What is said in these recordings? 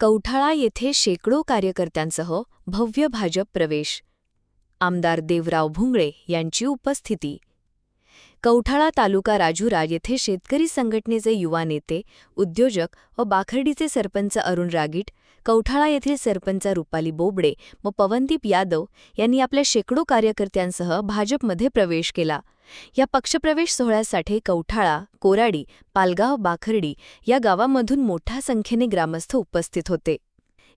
कौठाळा येथे शेकडो कार्यकर्त्यांसह भव्य भाजप प्रवेश. आमदार देवराव भुंगळे यांची उपस्थिती. कौठाळा तालुका राजुरा येथे शेतकरी संघटनेचे युवा नेते उद्योजक व बाखर्डीचे सरपंच अरुण रागीट कौठाळा येथील सरपंच रुपाली बोबडे व पवनदीप यादव यांनी आपल्या शेकडो कार्यकर्त्यांसह भाजपमध्ये प्रवेश केला. या पक्षप्रवेश सोहळ्यासाठी कौठाळा कोराडी पालगाव बाखर्डी या गावांमधून मोठ्या संख्येने ग्रामस्थ उपस्थित होते.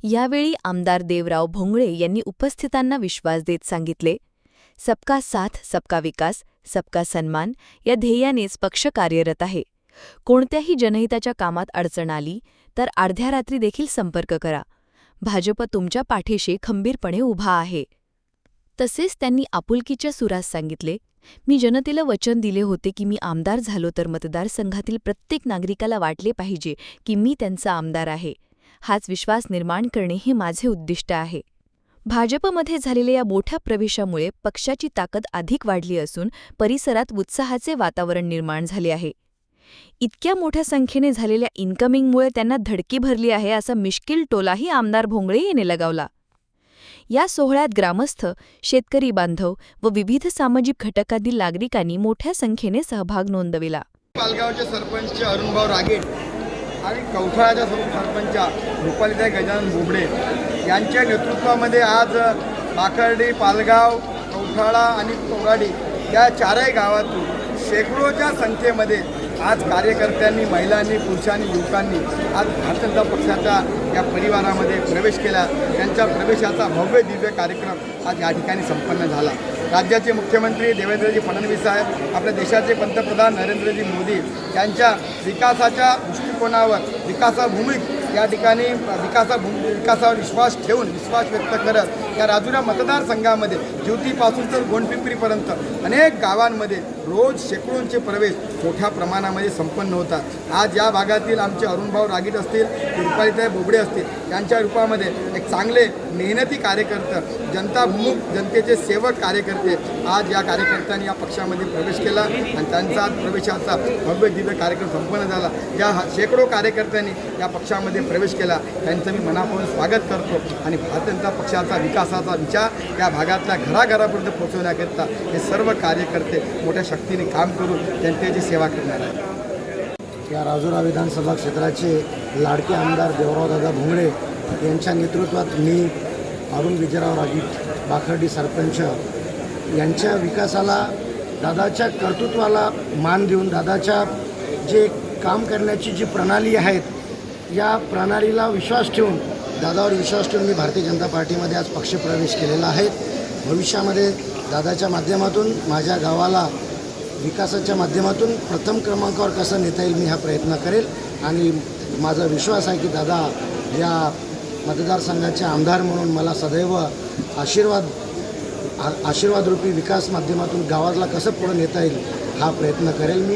यावेळी आमदार देवराव भोंगळे यांनी उपस्थितांना विश्वास देत सांगितले. सबका साथ सबका विकास सबका सन्मान या ध्येयानेच पक्ष कार्यरत आहे. कोणत्याही जनहिताच्या कामात अडचण आली तर अर्ध्या रात्री देखील संपर्क करा. भाजप तुमच्या पाठीशी खंबीरपणे उभा आहे. तसेच त्यांनी आपुलकीच्या सुरास सांगितले मी जनतेला वचन दिले होते की मी आमदार झालो तर मतदारसंघातील प्रत्येक नागरिकाला वाटले पाहिजे की मी त्यांचा आमदार आहे. हाच विश्वास निर्माण करणे हे माझे उद्दिष्ट आहे. भाजपमध्ये झालेल्या या मोठ्या प्रवेशामुळे पक्षाची ताकद अधिक वाढली असून परिसरात उत्साहाचे वातावरण निर्माण झाले आहे. इतक्या मोठ्या संख्येने झालेल्या इन्कमिंगमुळे त्यांना धडकी भरली आहे असा मिश्किल टोलाही आमदार भोंगळे येणे लगावला. या सोहळ्यात ग्रामस्थ शेतकरी बांधव व विविध सामाजिक घटकातील नागरिकांनी मोठ्या संख्येने सहभाग नोंदविला. पालगावचे सरपंच अरुणभाऊ रागेट आणि कौठाळ्याच्या सरपंच रुपालीताई गजानन बोबडे यांच्या नेतृत्वामध्ये आज माकर्डी पालगाव कौठाळा आणि कोराडी या चारही गावातून शेकडोच्या संख्येमध्ये आज कार्यकर्त्यांनी महिलांनी पुरुषांनी युवकांनी आज भारतीय जनता पक्षाच्या या परिवारामध्ये प्रवेश केला. त्यांच्या प्रवेशाचा भव्य दिव्य कार्यक्रम आज या ठिकाणी संपन्न झाला. राज्याचे मुख्यमंत्री देवेंद्रजी फडणवीस साहेब आपल्या देशाचे पंतप्रधान नरेंद्रजी मोदी यांच्या विकासाच्या दृष्टिकोनावर विकासाभूमी या ठिकाणी विकासा विकासावर विश्वास ठेवून विश्वास व्यक्त करत या राजुरा मतदारसंघामध्ये ज्योतीपासून तर गोंडपिंपरीपर्यंत अनेक गावांमध्ये रोज शेकडोंचे प्रवेश मोठ्या प्रमाणामध्ये संपन्न होतात. आज या भागातील आमचे अरुणभाऊ रागीट असतील की बोबडे असतील त्यांच्या रूपामध्ये एक चांगले मेहनती कार्यकर्ते जनताभिमुख जनतेचे सेवक कार्यकर्ते आज या कार्यकर्त्यांनी या पक्षामध्ये प्रवेश केला आणि त्यांचा आज प्रवेशाचा भव्य दिव्य कार्यक्रम संपन्न झाला. ज्या शेकडो कार्यकर्त्यांनी या पक्षामध्ये प्रवेश केला. त्यांचं मी मनापासून स्वागत करतो आणि भारतीय जनता पक्षाचा विकासाचा विचार या भागातल्या घराघरापर्यंत पोहोचवण्याकरिता हे सर्व कार्यकर्ते मोठ्या शक्तीने काम करून जनतेची सेवा करणार आहेत. या राजुरा विधानसभा क्षेत्राचे लाडके आमदार देवरावदादा भोंगडे यांच्या नेतृत्वात मी अरुण विजयराव राजीत बाखर्डी सरपंच यांच्या विकासाला दादाच्या कर्तृत्वाला मान देऊन दादाच्या जे काम करण्याची जी प्रणाली आहेत या प्रणालीला विश्वास ठेवून दादावर विश्वास ठेवून मी भारतीय जनता पार्टीमध्ये आज पक्षप्रवेश केलेला आहे. भविष्यामध्ये दादाच्या माध्यमातून माझ्या गावाला विकासाच्या माध्यमातून प्रथम क्रमांकावर कसं नेता येईल मी हा प्रयत्न करेल. आणि माझा विश्वास आहे की दादा या मतदारसंघाचे आमदार म्हणून मला सदैव आशीर्वाद आशीर्वादरूपी विकास माध्यमातून गावाला कसं पुढं नेता येईल हा प्रयत्न करेल मी.